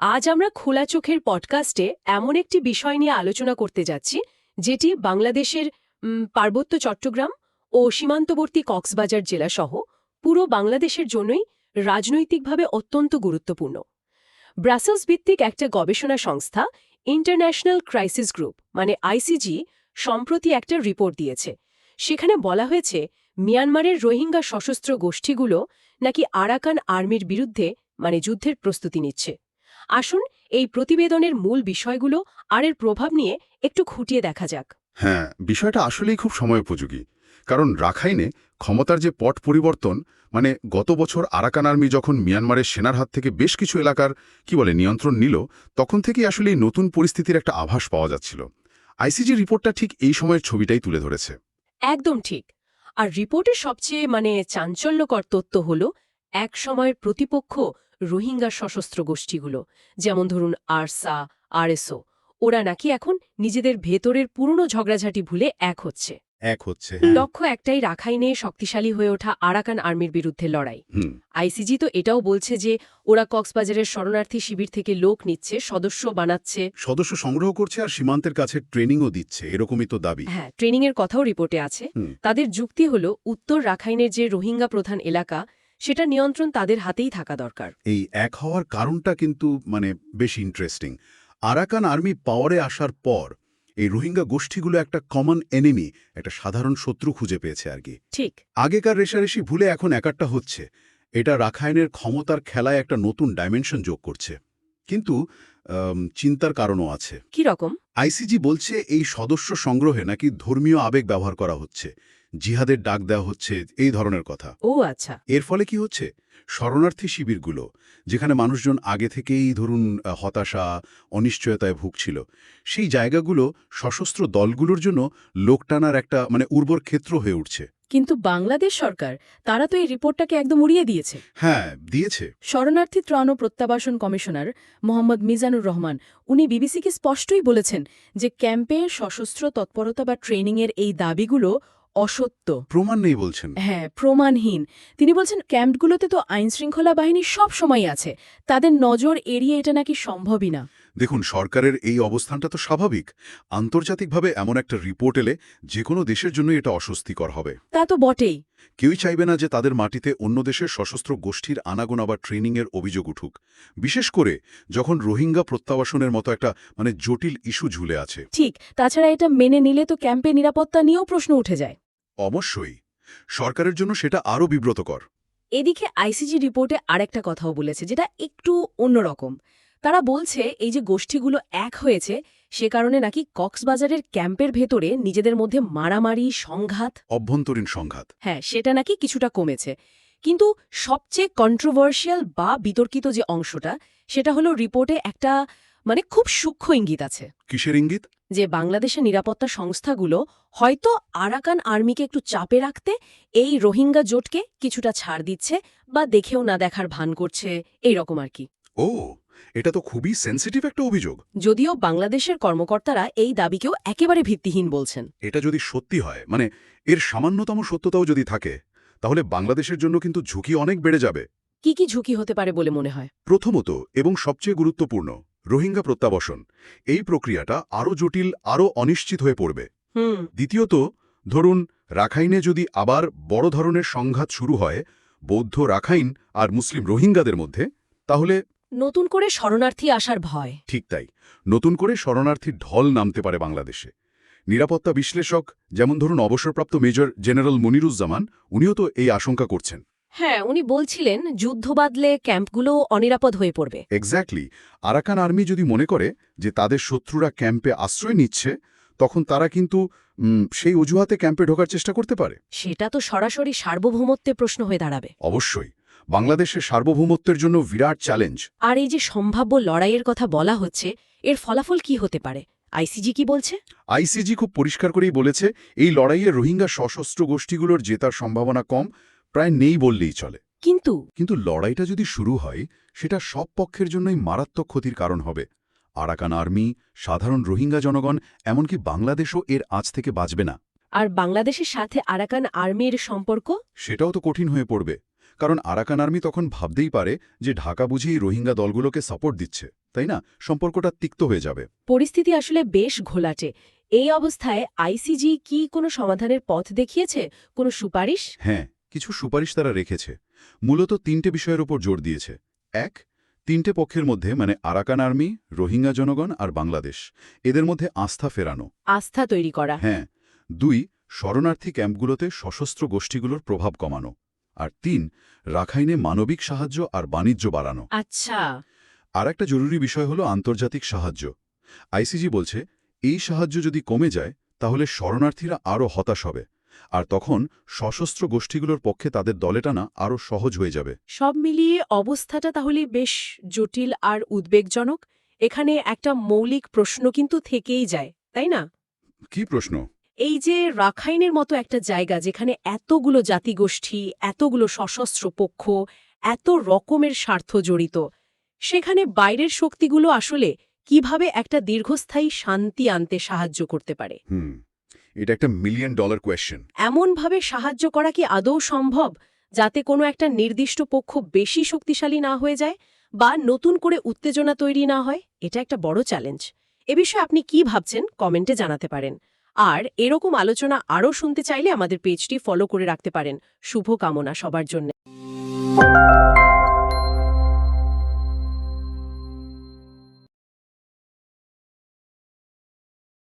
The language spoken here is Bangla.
আজ আমরা খোলা চোখের পডকাস্টে এমন একটি বিষয় নিয়ে আলোচনা করতে যাচ্ছি, যেটি বাংলাদেশের পার্বত্য চট্টগ্রাম ও সীমান্তবর্তী কক্সবাজার জেলাসহ পুরো বাংলাদেশের জন্যই রাজনৈতিকভাবে অত্যন্ত গুরুত্বপূর্ণ। ব্রাসেলস ভিত্তিক একটা গবেষণা সংস্থা, ইন্টারন্যাশনাল ক্রাইসিস গ্রুপ মানে আইসিজি সম্প্রতি একটা রিপোর্ট দিয়েছে। সেখানে বলা হয়েছে, মিয়ানমারের রোহিঙ্গা সশস্ত্র গোষ্ঠীগুলো নাকি আরাকান আর্মির বিরুদ্ধে মানে যুদ্ধের প্রস্তুতি নিচ্ছে। আসুন এই প্রতিবেদনের মূল বিষয়গুলো আর এর প্রভাব নিয়ে একটু খুঁটিয়ে দেখা যাক। হ্যাঁ বিষয়টা আসলেই খুব সময়োপযোগী। কারণ রাখাইনে ক্ষমতার যে পট পরিবর্তন মানে গত বছর আরাকান আর্মি যখন মিয়ানমারের সেনার হাত থেকে বেশ কিছু এলাকার কি বলে নিয়ন্ত্রণ নিল তখন থেকেই আসলে এই নতুন পরিস্থিতির একটা আভাস পাওয়া যাচ্ছিল। আইসিজি রিপোর্টটা ঠিক এই সময়ের ছবিটাই তুলে ধরেছে। একদম ঠিক। আর রিপোর্টের সবচেয়ে মানে চাঞ্চল্যকর তথ্য হল এক সময়ের প্রতিপক্ষ রোহিঙ্গা সশস্ত্র গোষ্ঠীগুলো যেমন ধরুন আরসা আরএসও ওরা নাকি এখন নিজেদের ভেতরের পুরনো ঝগড়াঝাটি ভুলে এক হচ্ছে। এক হচ্ছে লক্ষ্য একটাই রাখাইনে শক্তিশালী হয়ে ওঠা আরাকান আর্মির বিরুদ্ধে লড়াই। আইসিজি তো এটাও বলছে যে ওরা কক্সবাজারের শরণার্থী শিবির থেকে লোক নিচ্ছে সদস্য বানাচ্ছে। সদস্য সংগ্রহ করছে আর সীমান্তের কাছে ট্রেনিংও দিচ্ছে এরকমই তো দাবি। হ্যাঁ ট্রেনিংয়ের কথাও রিপোর্টে আছে। তাদের যুক্তি হল উত্তর রাখাইনের যে রোহিঙ্গা প্রধান এলাকা সেটা নিয়ন্ত্রণ তাদের হাতেই থাকা দরকার। এই এক হওয়ার কারণটা কিন্তু মানে বেশ ইন্টারেস্টিং আরাকান আর্মি পাওয়ারে আসার পর এই রোহিঙ্গা গোষ্ঠীগুলো একটা কমন এনিমি একটা সাধারণ শত্রু খুঁজে পেয়েছে আর কি। ঠিক। আগেকার রেশারেশি ভুলে এখন একাট্টা হচ্ছে। এটা রাখায়নের ক্ষমতার খেলায় একটা নতুন ডাইমেনশন যোগ করছে। কিন্তু চিন্তার কারণও আছে। কি রকম? আইসিজি বলছে এই সদস্য সংগ্রহে নাকি ধর্মীয় আবেগ ব্যবহার করা হচ্ছে। জিহাদের ডাক দেওয়া হচ্ছে এই ধরনের কথা। ও আচ্ছা। এর ফলে কি হচ্ছে? শরণার্থী শিবিরগুলো যেখানে মানুষজন আগে থেকেই ধরুন হতাশা অনিশ্চয়তায় ভুগছিল সেই জায়গাগুলো সশস্ত্র দলগুলোর জন্য লোক টানার একটা মানে উর্বর ক্ষেত্র হয়ে উঠছে। কিন্তু বাংলাদেশ সরকার তারা তো এই রিপোর্টটাকে একদম উড়িয়ে দিয়েছে। হ্যাঁ দিয়েছে। শরণার্থী ত্রাণ ও প্রত্যাবাসন কমিশনার মোহাম্মদ মিজানুর রহমান উনি বিবিসিকে স্পষ্টই বলেছেন যে ক্যাম্পে সশস্ত্র তৎপরতা বা ট্রেনিংয়ের এই দাবিগুলো অসত্য। প্রমাণ নেই বলছেন। হ্যাঁ প্রমাণহীন। তিনি বলছেন ক্যাম্পগুলোতে তো আইনশৃঙ্খলা বাহিনী সব সময় আছে। তাদের নজর এড়িয়ে এটা নাকি সম্ভবই না। দেখুন সরকারের এই অবস্থানটা তো স্বাভাবিক। আন্তর্জাতিকভাবে এমন একটা রিপোর্ট এলে যে কোনো দেশের জন্য এটা অস্বস্তিকর হবে। তা তো বটেই। কেউই চাইবে না যে তাদের মাটিতে অন্য দেশের সশস্ত্র গোষ্ঠীর আনাগোনা বা ট্রেনিংয়ের অভিযোগ উঠুক। বিশেষ করে যখন রোহিঙ্গা প্রত্যাবাসনের মতো একটা মানে জটিল ইস্যু ঝুলে আছে। ঠিক তাছাড়া এটা মেনে নিলে তো ক্যাম্পে নিরাপত্তা নিয়েও প্রশ্ন উঠে যায়। অবশ্যই সরকারের জন্য সেটা আরও বিব্রতকর। এদিকে আইসিজি রিপোর্টে আরেকটা কথাও বলেছে যেটা একটু অন্যরকম। তারা বলছে এই যে গোষ্ঠীগুলো এক হয়েছে সে কারণে নাকি কক্সবাজারের ক্যাম্পের ভেতরে নিজেদের মধ্যে মারামারি সংঘাত। অভ্যন্তরীণ সংঘাত। হ্যাঁ সেটা নাকি কিছুটা কমেছে। কিন্তু সবচেয়ে কন্ট্রোভার্সিয়াল বা বিতর্কিত যে অংশটা সেটা হলো রিপোর্টে একটা মানে খুব সূক্ষ্ম ইঙ্গিত আছে। কিসের ইঙ্গিত? যে বাংলাদেশের নিরাপত্তা সংস্থাগুলো হয়তো আরাকান আর্মিকে একটু চাপে রাখতে এই রোহিঙ্গা জোটকে কিছুটা ছাড় দিচ্ছে বা দেখেও না দেখার ভান করছে এই রকম আর কি। ও এটা তো খুবই সেন্সিটিভ একটা অভিযোগ। যদিও বাংলাদেশের কর্মকর্তারা এই দাবিকেও একেবারে ভিত্তিহীন বলছেন। এটা যদি সত্যি হয় মানে এর সামান্যতম সত্যতাও যদি থাকে তাহলে বাংলাদেশের জন্য কিন্তু ঝুঁকি অনেক বেড়ে যাবে। কি কি ঝুঁকি হতে পারে বলে মনে হয়? প্রথমত এবং সবচেয়ে গুরুত্বপূর্ণ রোহিঙ্গা প্রত্যাবাসন এই প্রক্রিয়াটা আরও জটিল আরও অনিশ্চিত হয়ে পড়বে। দ্বিতীয়ত ধরুন রাখাইনে যদি আবার বড় ধরনের সংঘাত শুরু হয় বৌদ্ধ রাখাইন আর মুসলিম রোহিঙ্গাদের মধ্যে তাহলে নতুন করে শরণার্থী আসার ভয়। ঠিক তাই। নতুন করে শরণার্থীর ঢল নামতে পারে বাংলাদেশে। নিরাপত্তা বিশ্লেষক যেমন ধরুন অবসরপ্রাপ্ত মেজর জেনারেল মনিরুজ্জামান উনিও তো এই আশঙ্কা করছেন। হ্যাঁ উনি বলছিলেন যুদ্ধ বাদলে ক্যাম্পগুলো অনিরাপদ হয়ে পড়বে। এক্স্যাক্টলি আরাকান আর্মি যদি মনে করে যে তাদের শত্রুরা ক্যাম্পে আশ্রয় নিচ্ছে তখন তারা কিন্তু সেই অজুহাতে ক্যাম্পে ঢোকার চেষ্টা করতে পারে। সেটা তো সরাসরি সার্বভৌমত্বে প্রশ্ন হয়ে দাঁড়াবে। অবশ্যই। বাংলাদেশের সার্বভৌমত্বের জন্য বিরাট চ্যালেঞ্জ। আর এই যে সম্ভাব্য লড়াইয়ের কথা বলা হচ্ছে এর ফলাফল কি হতে পারে? আইসিজি কি বলছে? আইসিজি খুব পরিষ্কার করেই বলেছে এই লড়াইয়ে রোহিঙ্গা সশস্ত্র গোষ্ঠীগুলোর জেতার সম্ভাবনা কম প্রায় নেই বললেই চলে। কিন্তু কিন্তু লড়াইটা যদি শুরু হয় সেটা সব পক্ষের জন্যই মারাত্মক ক্ষতির কারণ হবে। আরাকান আর্মি সাধারণ রোহিঙ্গা জনগণ এমনকি বাংলাদেশও এর আজ থেকে বাঁচবে না। আর বাংলাদেশের সাথে আরাকান আর্মির সম্পর্ক? সেটাও তো কঠিন হয়ে পড়বে। কারণ আরাকান আর্মি তখন ভাবতেই পারে যে ঢাকা বুঝেই রোহিঙ্গা দলগুলোকে সাপোর্ট দিচ্ছে তাই না? সম্পর্কটা তিক্ত হয়ে যাবে। পরিস্থিতি আসলে বেশ ঘোলাটে। এই অবস্থায় আইসিজি কি কোনো সমাধানের পথ দেখিয়েছে? কোনো সুপারিশ? হ্যাঁ কিছু সুপারিশ তারা রেখেছে। মূলত তিনটে বিষয়ের উপর জোর দিয়েছে। এক তিনটে পক্ষের মধ্যে মানে আরাকান আর্মি রোহিঙ্গা জনগণ আর বাংলাদেশ এদের মধ্যে আস্থা ফেরানো। আস্থা তৈরি করা। হ্যাঁ। দুই শরণার্থী ক্যাম্পগুলোতে সশস্ত্র গোষ্ঠীগুলোর প্রভাব কমানো। আর তিন রাখাইনে মানবিক সাহায্য আর বাণিজ্য বাড়ানো। আচ্ছা। আর একটা জরুরি বিষয় হলো আন্তর্জাতিক সাহায্য। আইসিজি বলছে এই সাহায্য যদি কমে যায় তাহলে শরণার্থীরা আরও হতাশ হবে আর তখন সশস্ত্র গোষ্ঠীগুলোর পক্ষে তাদের দলে টানা আরও সহজ হয়ে যাবে। সব মিলিয়ে অবস্থাটা তাহলে বেশ জটিল আর উদ্বেগজনক। এখানে একটা মৌলিক প্রশ্ন কিন্তু থেকেই যায় তাই না? কি প্রশ্ন? এই যে রাখাইনের মতো একটা জায়গা যেখানে এতগুলো জাতিগোষ্ঠী এতগুলো সশস্ত্র পক্ষ এত রকমের স্বার্থ জড়িত সেখানে বাইরের শক্তিগুলো আসলে কীভাবে একটা দীর্ঘস্থায়ী শান্তি আনতে সাহায্য করতে পারে? এটা একটা মিলিয়ন ডলার কোয়েশ্চেন এমনভাবে সাহায্য করা কি আদৌ সম্ভব যাতে কোনো একটা নির্দিষ্ট পক্ষ বেশি শক্তিশালী না হয়ে যায় বা নতুন করে উত্তেজনা তৈরি না হয়? এটা একটা বড় চ্যালেঞ্জ এ বিষয়ে আপনি কি ভাবছেন? কমেন্টে জানাতে পারেন। আর এরকম আলোচনা আরও শুনতে চাইলে আমাদের পেজটি ফলো করে রাখতে পারেন। শুভকামনা সবার জন্য।